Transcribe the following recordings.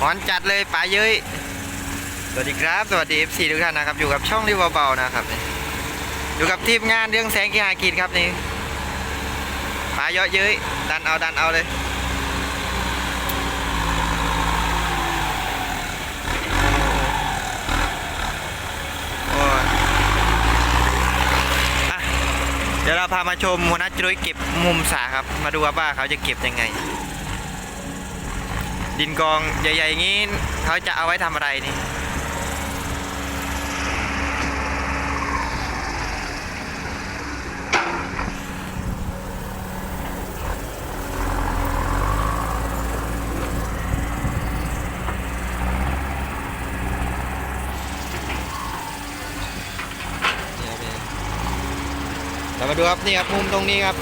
หอนจัดเลยป๋าเย้ยสวัสดีครับ สวัสดี FC ทุกท่านนะครับ อยู่กับช่องริวเบาๆนะครับ อยู่กับทีมงานเรื่องแสงกีฬากินครับนี่ป๋าเยอะเย้ยดันเอาดันเอาเลยเดี๋ยวเราพามาชมหัวหน้าจุ้ยเก็บมุมสาครับ มาดูว่าว่าเขาจะเก็บยังไง ดินกองใหญ่ๆอย่างนี้เขาจะเอาไว้ทำอะไรนี่เรามาดูครับนี่ครับมุมตรงนี้ครับ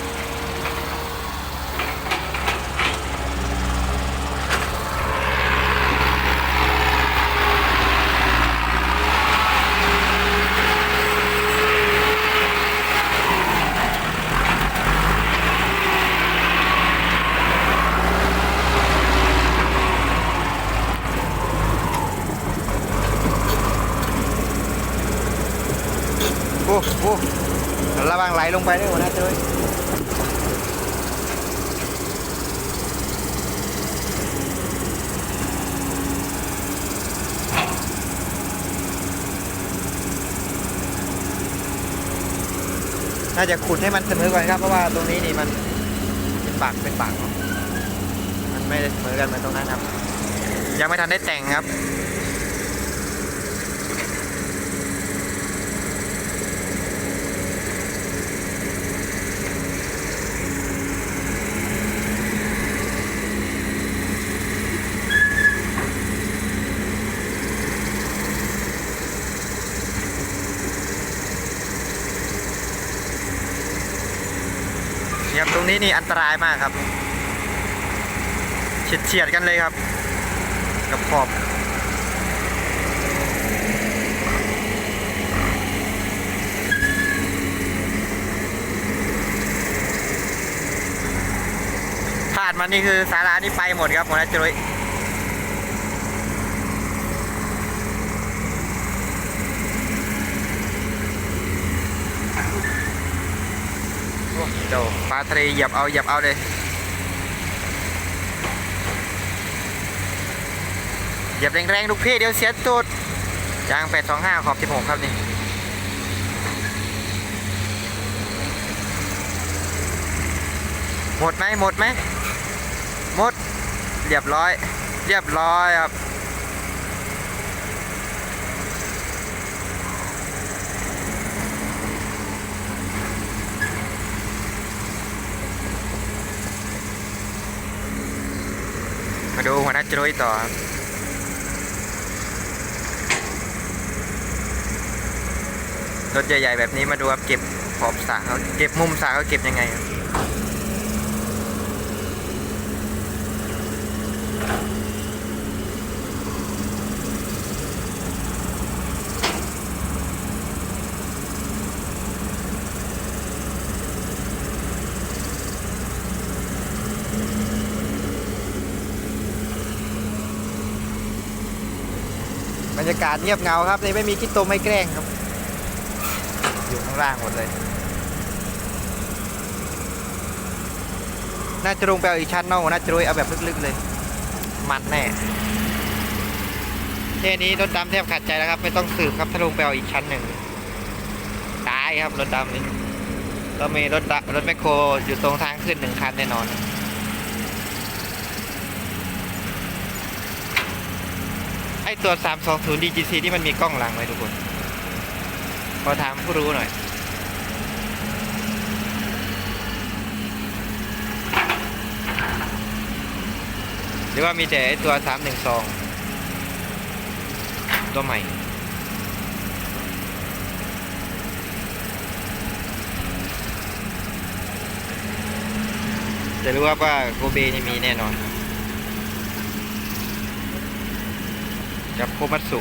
โอ้โห ระวังไหลลงไปได้หัวหน้าเจ้ยน่าจะขุดให้มันเสมอก่อนครับ เพราะว่าตรงนี้นี่มันเป็นปากเป็นปากมันไม่ได้เสมอกันเหมือนตรงนั้นครับ ยังไม่ทันได้แต่งครับ นี่นี่อันตรายมากครับเฉียดเฉียดกันเลยครับ กับขอบพลาดมานี่คือสารานี่ไปหมดครับหัวหน้าจุ้ย เจ้าปลาทะเลหยียบเอาหยียบเอาเลยหยียบแรงๆลูกพี่เดี๋ยวเสียตูดยาง 825 ขอบ 16 ครับนี่หมดไหมหมดไหมหมด เรียบร้อย เรียบร้อยครับ มาดูหัวหน้าจรวยต่อครับรถใหญ่ๆแบบนี้มาดูครับเก็บขอบสระเขาเก็บมุมสระเขาเก็บยังไงครับ บรรยากาศเงียบเงาครับนี่ไม่มีขี้ตมไม่แกล้งครับ อยู่ข้างล่างหมดเลย น่าจะลงไปเอาอีกชั้นนอกน่าจะโรยเอาแบบลึกๆเลย มันแน่แค่นี้รถดำแทบขาดใจแล้วครับ ไม่ต้องสืบครับถ้าลงไปเอาอีกชั้นหนึ่งตายครับรถดำนี่ก็มีรถรถแมคโครอยู่ตรงทางขึ้นหนึ่งคันแน่นอน ไอตัว 320 DGC ที่มันมีกล้องหลังไหมทุกคน ขอถามผู้รู้หน่อยหรือว่ามีแต่ไอตัว 312 ตัวใหม่จะรู้ว่าว่าโกเบนี่มีแน่นอน กับโคมัตสุ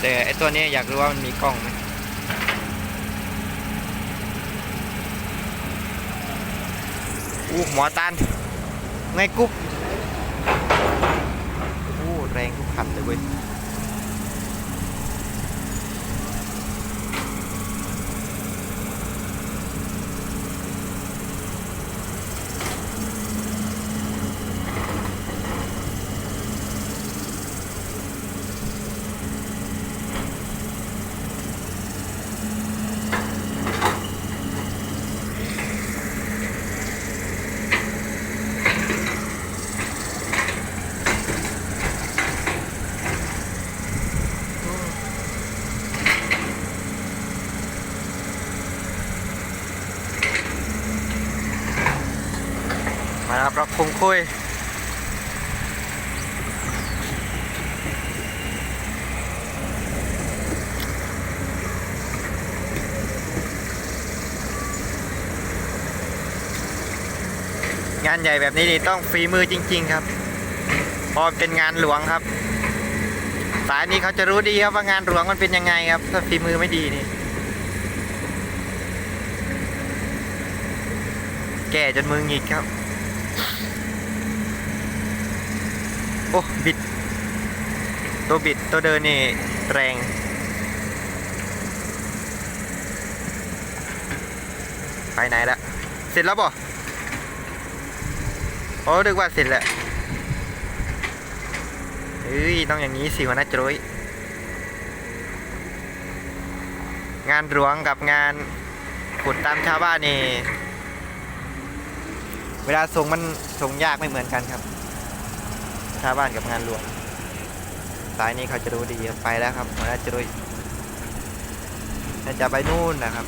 แต่ไอตัวนี้อยากรู้ว่ามันมีกล้องไหมอู้หมอตันไงกุ๊บอู้แรงทุกคันเลยเว้ย มาแล้วครับเราคงคุย งานใหญ่แบบนี้นี่ต้องฝีมือจริง ๆ ครับ เพราะเป็นงานหลวงครับ สายนี้เขาจะรู้ดีครับว่างานหลวงมันเป็นยังไงครับ ถ้าฝีมือไม่ดีนี่แก่จนมือหงิกครับ โอ้บิด ตัวบิดตัวเดินนี่แรงไปไหนละเสร็จแล้วบ่โอ้ดึกว่าเสร็จแล้วเฮ้ยต้องอย่างนี้สิวะนะโจยงานหลวงกับงานขุดตามชาวบ้านนี่ เวลาส่งมันส่งยากไม่เหมือนกันครับ ชาวบ้านกับงานหลวงสายนี้เขาจะรู้ดีไปแล้วครับหัวหน้าจะรู้จะไปนู่นนะครับ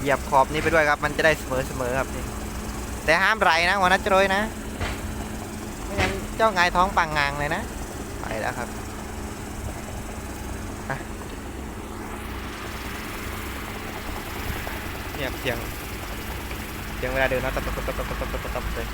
เหยียบขอบนี้ไปด้วยครับ มันจะได้เสมอๆครับแต่ห้ามไรนะหัวหน้าจะรู้นะไม่งั้นเจ้าไงท้องปังงางเลยนะไปแล้วครับเงียบเสียงเสียงเวลาเดินนะตับตับตับตับตับตับตับเลย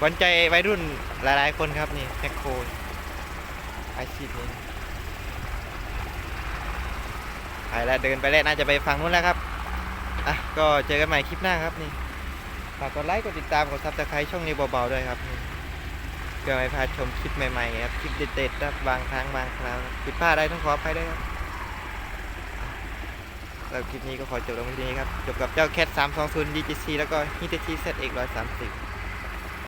หวันใจวัยรุ่นหลายๆ คนครับนี่แมคโครอาชีพนี้ไปแล้วเดินไปแล้วน่าจะไปฝั่งนู้นแล้วครับอะก็เจอกันใหม่คลิปหน้าครับนี่ฝากกดไลค์กดติดตามกดซับสไครต์ช่องนี้เบาๆด้วยครับเพื่อไม่พลาดชมคลิปใหม่ๆครับคลิปเด็ดๆครับบางครั้งบางคราวผิดพลาดอะไรต้องขออภัยด้วยครับแล้วคลิปนี้ก็ขอจบลงที่นี้ครับ จบกับเจ้าแคท320 DGC แล้วก็ Hitachi ZX 130